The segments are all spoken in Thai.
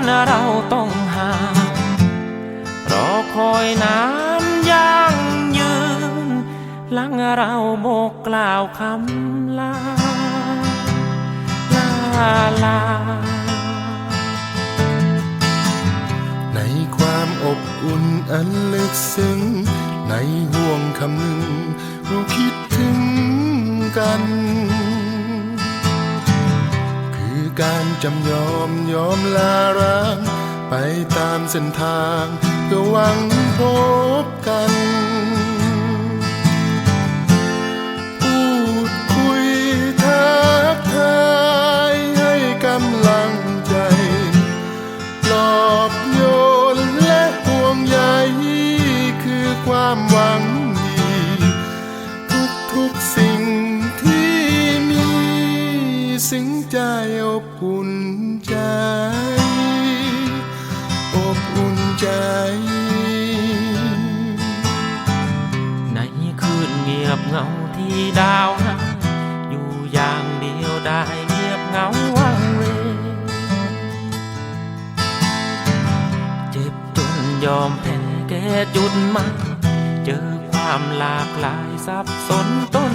กันเราต้องห่างรอคอยน้ำยังยืนหลังเราโบกกล่าวคำลาลาลา ในความอบอุ่นอันลึกซึ้ง ในห่วงคำหนึ่งเราคิดถึงกัน การจำยอมยอมลาร้าง ไปตามเส้นทางเพื่อหวังพบกัน พูดคุยทักทายให้กำลังใจ ใจอบอุ่นใจ อบอุ่นใจ ในคืนเงียบเหงาที่ดาวหาอยู่อย่างเดียวได้เงียบเหงาวังเวเจ็บจนยอมแพ้แก่จุดมาเจอความหลากหลายสับสนตน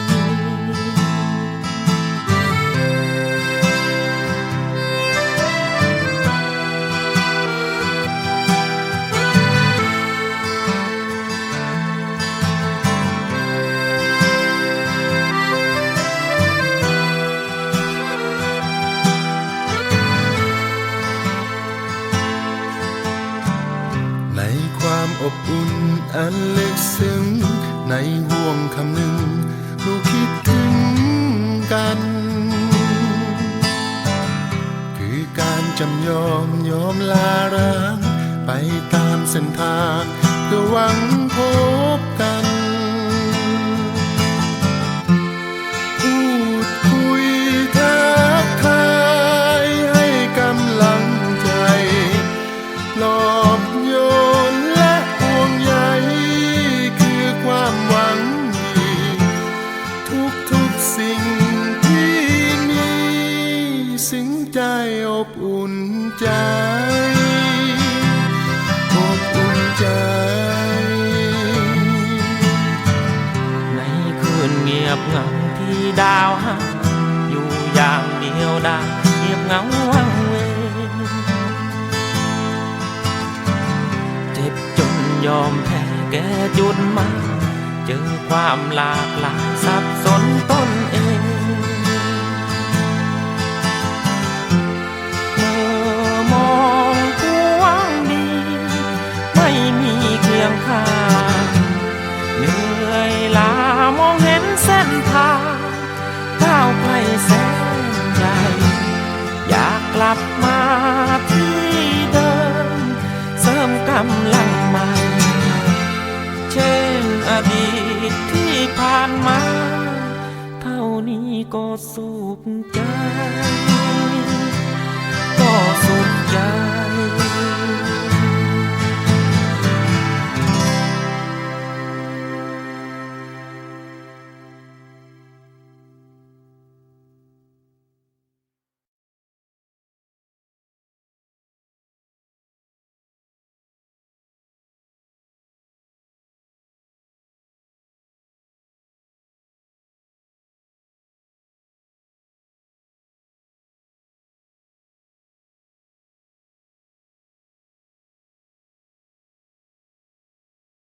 อบอุ่นอันลึกซึ้งในห่วงคำหนึ่งเราคิดถึงกัน คือการจำยอมยอมลาร้างไปตามเส้นทางเพื่อหวังพบกัน ใจอบอุ่นใจ อบอุ่นใจ ในคืนเงียบเหงาที่ดาวหางอยู่อย่างเดียวได้เงียบเหงาวังเวงเจ็บจนยอมแพ้แก่จุดหมายเจอความหลากหลายสับสนต้นเอง สุขใจ ก็สุขใจ